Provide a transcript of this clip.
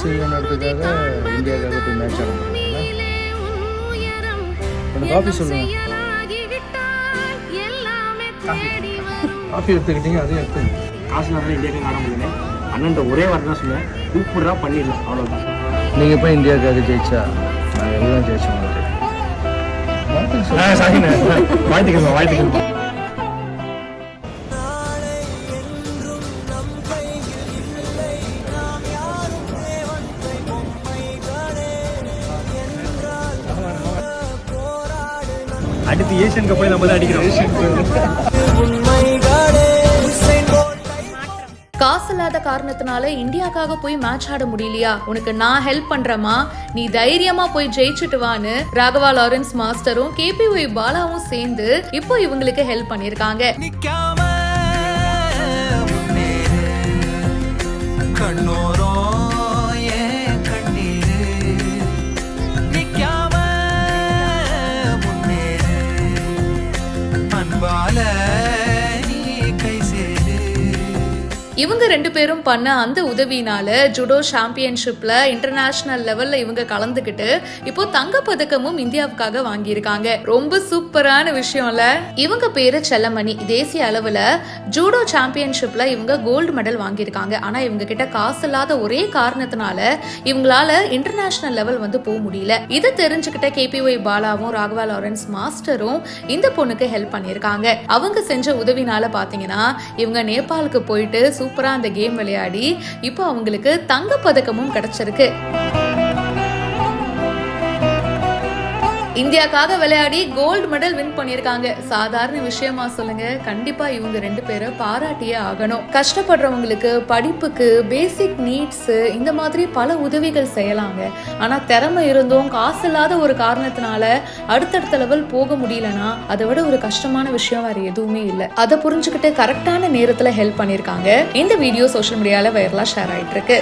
Price வேணுன்றதுக்காக இந்தியாவுக்காக போய் match ஆட முடியுங்களா கொஞ்சம் காஃபி சொல்லுங்கள் காஃபி எடுத்துக்கிட்டீங்க அதையும் எடுத்துங்க. காசு இல்லாமல் இந்தியாவுக்கு ஆட முடியல. அண்ணன் ஒரே வார்த்தை தான் சொல்லுவேன். சூப்பராக பண்ணிடலாம் அவ்வளோதான் நீங்கள் போய் இந்தியாவுக்காக ஜெயிச்சா நாங்கள் எல்லாம் ஜெயிச்சோம். உங்களுக்கு வாழ்த்துக்கள் சாரிண்ணே அடுத்து ஏஷியன் கப்பை நம்ம தான் அடிக்கிறோம். காசு இல்லாத காரணத்தினால இந்தியாக்காக போய் மேட்ச் ஆட முடியலையா? உனக்கு நான் ஹெல்ப் பண்றேமா நீ தைரியமா போய் ஜெயிச்சுட்டு வான்னு ராகவா லாரன்ஸ் மாஸ்டரும் கேபிஒய் பாலாவும் சேர்ந்து இப்போ இவங்களுக்கு ஹெல்ப் பண்ணிருக்காங்க நிக்காம على இவங்க ரெண்டு பேரும் பண்ண அந்த உதவினால ஜுடோ சாம்பியன்ஷிப்ல இன்டர்நேஷனல் லெவல்ல இவங்க கலந்துக்கிட்டு இப்போ தங்க பதக்கமும் இந்தியாவுக்காக வாங்கியிருக்காங்க. ரொம்ப சூப்பரான விஷயம்ல. இவங்க பேரு செல்லமணி. தேசிய அளவுல ஜூடோ சாம்பியன்ஷிப்ல இவங்க கோல்டு மெடல் வாங்கியிருக்காங்க. ஆனா இவங்க கிட்ட காசு இல்லாத ஒரே காரணத்தினால இவங்களால இன்டர்நேஷனல் லெவல் வந்து போக முடியல. இதை தெரிஞ்சுக்கிட்ட கேபிஒய் பாலாவும் ராகவா லாரன்ஸ் மாஸ்டரும் இந்த பொண்ணுக்கு ஹெல்ப் பண்ணியிருக்காங்க. அவங்க செஞ்ச உதவினால பாத்தீங்கன்னா இவங்க நேபாளுக்கு போயிட்டு சூப்பரா அந்த கேம் விளையாடி இப்போ அவங்களுக்கு தங்க பதக்கமும் கிடைச்சிருக்கு. இந்தியாக்காக விளையாடி கோல்டு மெடல் வின் பண்ணியிருக்காங்க. சாதாரண விஷயமா சொல்லுங்க. கண்டிப்பா இவங்க ரெண்டு பேரை பாராட்டியே ஆகணும். கஷ்டப்படுறவங்களுக்கு படிப்புக்கு பேசிக் நீட்ஸ் இந்த மாதிரி பல உதவிகள் செய்யலாங்க. ஆனா திறமை இருந்தும் காசு இல்லாத ஒரு காரணத்தினால அடுத்தடுத்த லெவல் போக முடியலனா அதை விட ஒரு கஷ்டமான விஷயம் வேற எதுவுமே இல்லை. அதை புரிஞ்சுக்கிட்டு கரெக்டான நேரத்துல ஹெல்ப் பண்ணியிருக்காங்க. இந்த வீடியோ சோஷியல் மீடியால வைரலா ஷேர் ஆயிட்டு இருக்கு